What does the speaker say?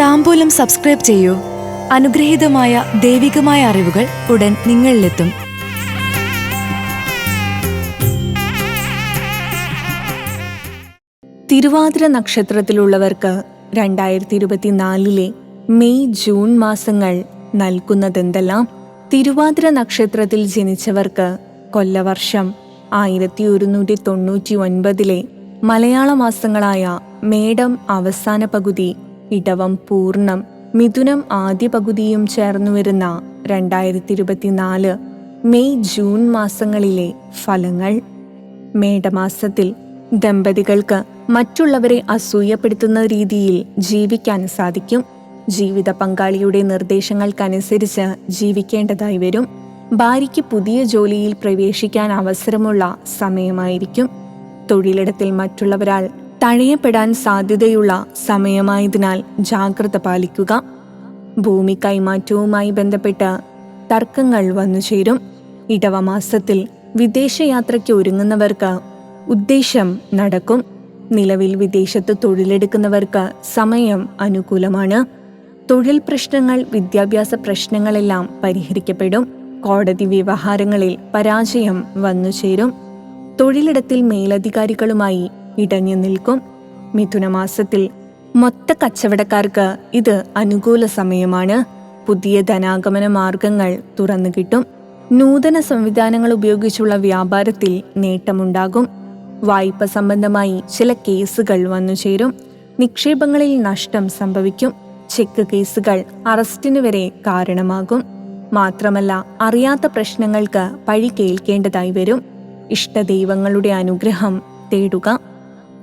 താമ്പൂലം subscribe ചെയ്യൂ. അനുഗ്രഹീതമായ ദൈവികമായ അറിവുകൾ ഉടൻ നിങ്ങളിലെത്തും. തിരുവാതിര നക്ഷത്രത്തിലുള്ളവർക്ക് രണ്ടായിരത്തി ഇരുപത്തിനാലിലെ മെയ് ജൂൺ മാസങ്ങൾ നൽകുന്നതെന്തെല്ലാം? തിരുവാതിര നക്ഷത്രത്തിൽ ജനിച്ചവർക്ക് കൊല്ലവർഷം ആയിരത്തി ഒരുന്നൂറ്റി തൊണ്ണൂറ്റി ഒൻപതിലെ മലയാള മാസങ്ങളായ മേടം അവസാന പകുതി ഇടവം പൂർണം മിഥുനം ആദ്യ പകുതിയും ചേർന്നു വരുന്ന രണ്ടായിരത്തി ഇരുപത്തിനാല് മെയ് ജൂൺ മാസങ്ങളിലെ ഫലങ്ങൾ. മേടമാസത്തിൽ ദമ്പതികൾക്ക് മറ്റുള്ളവരെ അസൂയപ്പെടുത്തുന്ന രീതിയിൽ ജീവിക്കാൻ സാധിക്കും. ജീവിത പങ്കാളിയുടെ നിർദ്ദേശങ്ങൾക്കനുസരിച്ച് ജീവിക്കേണ്ടതായി വരും. ഭാര്യയ്ക്ക് പുതിയ ജോലിയിൽ പ്രവേശിക്കാൻ അവസരമുള്ള സമയമായിരിക്കും. തൊഴിലിടത്തിൽ മറ്റുള്ളവരാൽ തഴയപ്പെടാൻ സാധ്യതയുള്ള സമയമായതിനാൽ ജാഗ്രത പാലിക്കുക. ഭൂമി കൈമാറ്റവുമായി ബന്ധപ്പെട്ട് തർക്കങ്ങൾ വന്നുചേരും ഇടവമാസത്തിൽ വിദേശയാത്രയ്ക്ക് ഒരുങ്ങുന്നവർക്ക് ഉദ്ദേശം നടക്കും. നിലവിൽ വിദേശത്ത് തൊഴിലെടുക്കുന്നവർക്ക് സമയം അനുകൂലമാണ്. തൊഴിൽ പ്രശ്നങ്ങൾ വിദ്യാഭ്യാസ പ്രശ്നങ്ങളെല്ലാം പരിഹരിക്കപ്പെടും. കോടതി വ്യവഹാരങ്ങളിൽ പരാജയം വന്നുചേരും തൊഴിലിടത്തിൽ മേലധികാരികളുമായി ഇടഞ്ഞു നിൽക്കും. മിഥുനമാസത്തിൽ മൊത്ത കച്ചവടക്കാർക്ക് ഇത് അനുകൂല സമയമാണ്. പുതിയ ധനാഗമന മാർഗങ്ങൾ തുറന്നു കിട്ടും. നൂതന സംവിധാനങ്ങൾ ഉപയോഗിച്ചുള്ള വ്യാപാരത്തിൽ നേട്ടമുണ്ടാകും. വായ്പ സംബന്ധമായി ചില കേസുകൾ വന്നു ചേരും. നിക്ഷേപങ്ങളിൽ നഷ്ടം സംഭവിക്കും. ചെക്ക് കേസുകൾ അറസ്റ്റിനു വരെ കാരണമാകും. മാത്രമല്ല അറിയാത്ത പ്രശ്നങ്ങൾക്ക് പഴി കേൾക്കേണ്ടതായി വരും. ഇഷ്ടദൈവങ്ങളുടെ അനുഗ്രഹം തേടുക.